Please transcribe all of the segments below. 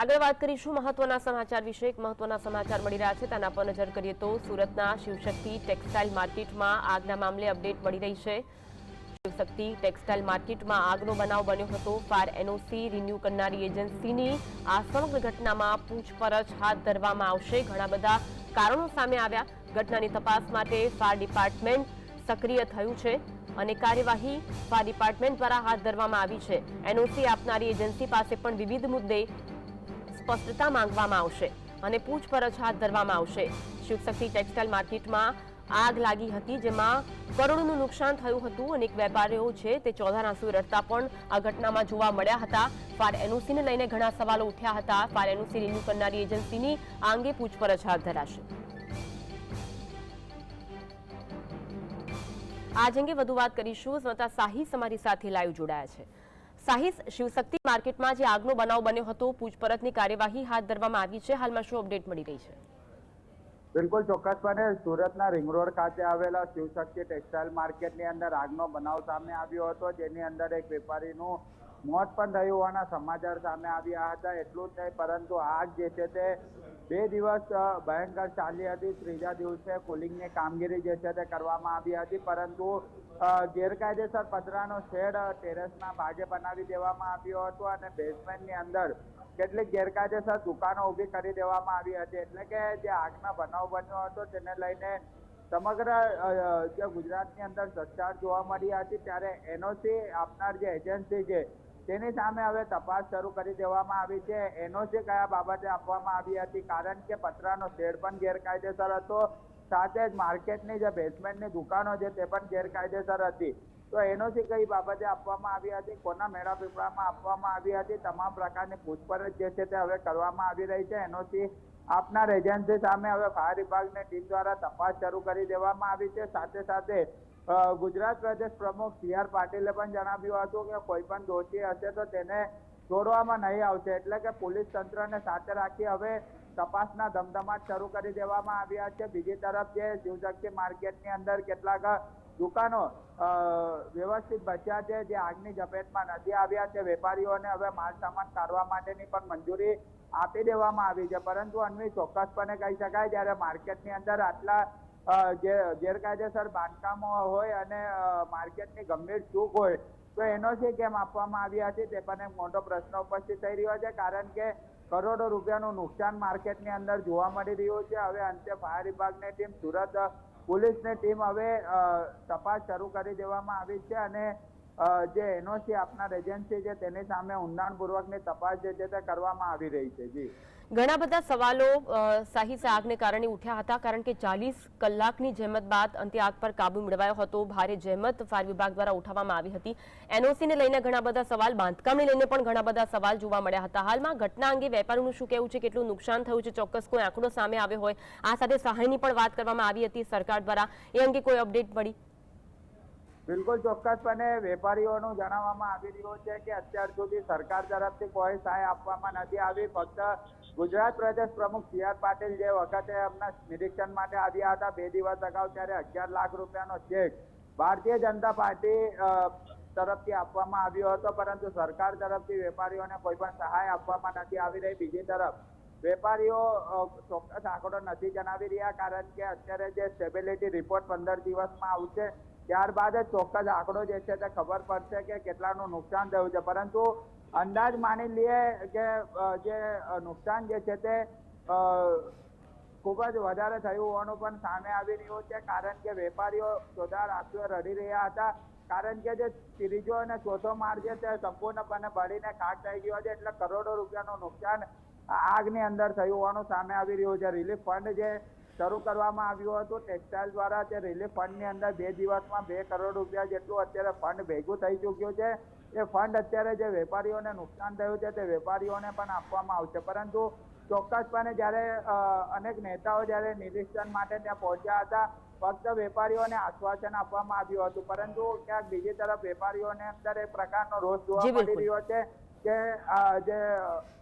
આગળ વાત કરીશું મહત્વના સમાચાર વિશે. એક મહત્વના સમાચાર મળી રહ્યા છે. તેના પર નજર કરીએ તો સુરતના શિવશક્તિ ટેક્સટાઇલ માર્કેટમાં આગના મામલે અપડેટ મળી રહી છે. શિવશક્તિ ટેક્સટાઇલ માર્કેટમાં આગનો બનાવ બન્યો હતો. ફાયર એનઓસી રિન્યૂ કરનારી એજન્સીની આ સમગ્ર ઘટનામાં પૂછપરછ હાથ ધરવામાં આવશે. ઘણા બધા કારણો સામે આવ્યા. ઘટનાની તપાસ માટે ફાયર ડિપાર્ટમેન્ટ સક્રિય થયું છે અને કાર્યવાહી ફાયર ડિપાર્ટમેન્ટ દ્વારા હાથ ધરવામાં આવી છે. એનઓસી આપનારી એજન્સી પાસે પણ વિવિધ મુદ્દે સ્પષ્ટતા માંગવામાં આવશે અને પૂછપરછ હાથ ધરવામાં આવશે. શિવશક્તિ ટેક્સટાઇલ માર્કેટમાં આગ લાગી હતી, જેમાં કરોડોનું નુકસાન થયું હતું અનેક વેપારીઓ છે તે ચોધાર આંસુ રડતા પણ આ ઘટનામાં જોવા મળ્યા હતા. ફાયર એનઓસીને લઈને ઘણા સવાલો ઉઠ્યા હતા. ફાયર એનઓસી રિન્યુ કરનારી એજન્સીની આ અંગે પૂછપરછ હાથ ધરાશે. આજ અંગે વધુ વાત કરીશું. સ્વતા સાહી અમારી સાથે લાઈવ જોડાયા છે. સાહિસ શિવશક્તિ માર્કેટમાં જે આગનો બનાવ બન્યો હતો, પૂછપરછની કાર્યવાહી હાથ ધરવામાં આવી છે. હાલમાં શું અપડેટ મળી રહી છે? બિલકુલ ચોક્કસપણે સુરતના રિંગ રોડ ખાતે આવેલા શિવશક્તિ ટેક્સટાઇલ માર્કેટની અંદર આગનો બનાવ સામે આવ્યો હતો, જેની અંદર એક વેપારીનું મોત પણ થયું હોવાના સમાચાર સામે આવ્યા હતા. એટલું જ નહીં, પરંતુ આગ જે છે તે બે દિવસ ભયંકર ચાલી હતી. ત્રીજા દિવસે કુલિંગની કામગીરી જે છે તે કરવામાં આવી હતી. પરંતુ ગેરકાયદેસર પતરાનો શેડ ટેરેસના ભાગે બનાવી દેવામાં આવ્યો હતો અને બેઝમેન્ટની અંદર કેટલીક ગેરકાયદેસર દુકાનો ઊભી કરી દેવામાં આવી હતી. એટલે કે જે આગના બનાવ બન્યો હતો તેને લઈને સમગ્ર જે ગુજરાતની અંદર ચર્ચા જોવા મળી હતી. ત્યારે એનઓસી આપનાર જે એજન્સી છે તેની સામે હવે તપાસ શરૂ કરી દેવામાં આવી છે. એનઓસી કયા બાબતે આપવામાં આવી હતી, કારણ કે પતરાનો શેડ પણ ગેરકાયદેસર હતો. સાથે જ માર્કેટની જે બેસમેન્ટની દુકાનો છે, તે પણ ગેરકાયદેસર હતી. તો એનઓસી કઈ બાબતે આપવામાં આવી હતી, કોના મેળા પીપળામાં આપવામાં આવી હતી, તમામ પ્રકારની પૂછપરછ જે છે તે હવે કરવામાં આવી રહી છે. એનઓસી આપનાર એજન્સી સામે હવે ફાયર વિભાગની ટીમ દ્વારા તપાસ શરૂ કરી દેવામાં આવી છે. સાથે સાથે ગુજરાત પ્રદેશ પ્રમુખ સી આર પાટીલે પણ જણાવ્યું હતું કે કોઈ પણ દોષી હશે તો તેને છોડવામાં નહીં આવશે. એટલે કે પોલીસ તંત્રને સાથે રાખી હવે તપાસના ધમધમાટ શરૂ કરી દેવામાં આવ્યા છે. બીજી તરફ જે શિવશક્તિ માર્કેટની અંદર કેટલાક દુકાનો વ્યવસ્થિત બચ્યા છે, જે આગની ઝપેટમાં નથી આવ્યા છે. વેપારીઓને હવે માલ સામાન કાઢવા માટેની પણ મંજૂરી આપી દેવામાં આવી છે. પરંતુ અન્વી ચોક્કસપણે કહી શકાય, જ્યારે માર્કેટની અંદર આટલા જે ગેરકાયદેસર બાંધકામો હોય અને માર્કેટની ગંભીર ચૂક હોય, તો એનો એનઓસી કેમ આપવામાં આવ્યા છે તે પણ એક મોટો પ્રશ્ન ઉપસ્થિત થઈ રહ્યો છે. કારણ કે કરોડો રૂપિયાનું નુકસાન માર્કેટની અંદર જોવા મળી રહ્યું છે. હવે અંતે ફાયર વિભાગની ટીમ, સુરત પોલીસની ટીમ હવે તપાસ શરૂ કરી દેવામાં આવી છે અને જે એનઓસી આપનાર એજન્સી છે તેની સામે ઊંડાણપૂર્વકની તપાસ જે છે તે કરવામાં આવી રહી છે જી. ઘણા બધા સવાલો અ, આગને કારણે ઉઠ્યા હતા કારણ કે ચાલીસ કલાકની જહેમત બાદ અંતે આગ પર કાબુ મેળવાયો હતો. ભારે જહેમત ફાયર વિભાગ દ્વારા ઉઠાવવામાં આવી હતી. એનઓસીને લઈને ઘણા બધા સવાલ બાંધકામને લઈને પણ ઘણા બધા સવાલ જોવા મળ્યા હતા. હાલમાં ઘટના અંગે વેપારીનું શું કહેવું છે કેટલું નુકસાન થયું છે ચોક્કસ કોઈ આંકડો સામે આવ્યો હોય આ સાથે સહાયની પણ વાત કરવામાં આવી હતી સરકાર દ્વારા. એ અંગે કોઈ અપડેટ મળી? બિલકુલ ચોક્કસપણે વેપારીઓનું જણાવવામાં આવી રહ્યું છે કે અત્યાર સુધી સરકાર તરફથી કોઈ સહાય આપવામાં નથી આવી. ફક્ત ગુજરાત પ્રદેશ પ્રમુખ સી આર પાટીલ જે વખતે એમના નિરીક્ષણ માટે આવ્યા હતા, બે દિવસ અગાઉ ત્યારે અગિયાર લાખ રૂપિયાનો ચેક ભારતીય જનતા પાર્ટી તરફથી આપવામાં આવ્યો હતો. પરંતુ સરકાર તરફથી વેપારીઓને કોઈ પણ સહાય આપવામાં નથી આવી રહી. બીજી તરફ, વેપારીઓ ચોક્કસ આંકડો નથી જણાવી રહ્યા, કારણ કે અત્યારે જે સ્ટેબિલિટી રિપોર્ટ પંદર દિવસમાં આવશે ત્યારબાદ જ ચોક્કસ આંકડો જે છે તે ખબર પડશે કે કેટલાનું નુકસાન થયું છે. પરંતુ અંદાજ માની લઈએ કે જે નુકસાન જે છે તે ખૂબ જ વધારે થયું હોવાનું પણ સામે આવી રહ્યું છે. કારણ કે વેપારીઓ ચોથા આંસુએ રડી રહ્યા હતા. કારણ કે જે ત્રીજો અને ચોથો માળ છે તે સંપૂર્ણપણે બળીને ખાક થઈ ગયો છે. એટલે કરોડો રૂપિયાનું નુકસાન આગની અંદર થયું હોવાનું સામે આવી રહ્યું છે. રિલીફ ફંડ જે શરૂ કરવામાં આવ્યો હતો. ટેક્સટાઇલ દ્વારા તે રિલીફ ફંડની અંદર બે દિવસમાં બે કરોડ રૂપિયા જેટલું અત્યારે ફંડ ભેગું થઈ ચૂક્યું છે. એ ફંડ અત્યારે જે વેપારીઓને નુકસાન થયું છે તે વેપારીઓને પણ આપવામાં આવશે. પરંતુ ચોક્કસપણે જ્યારે અનેક નેતાઓ જ્યારે નિરીક્ષણ માટે ત્યાં પહોંચ્યા હતા ફક્ત વેપારીઓને આશ્વાસન આપવામાં આવ્યું હતું. પરંતુ ક્યાંક બીજી તરફ વેપારીઓને અંદર એક પ્રકારનો રોષ જોવા મળી રહ્યો છે. કે જે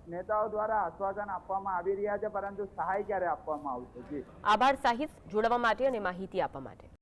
નેતાઓ દ્વારા આશ્વાસન આપવામાં આવી રહ્યા છે, પરંતુ સહાય ક્યારે આપવામાં આવશે? આભાર, સાહિત. જોડાવા માટે અને માહિતી આપવા માટે.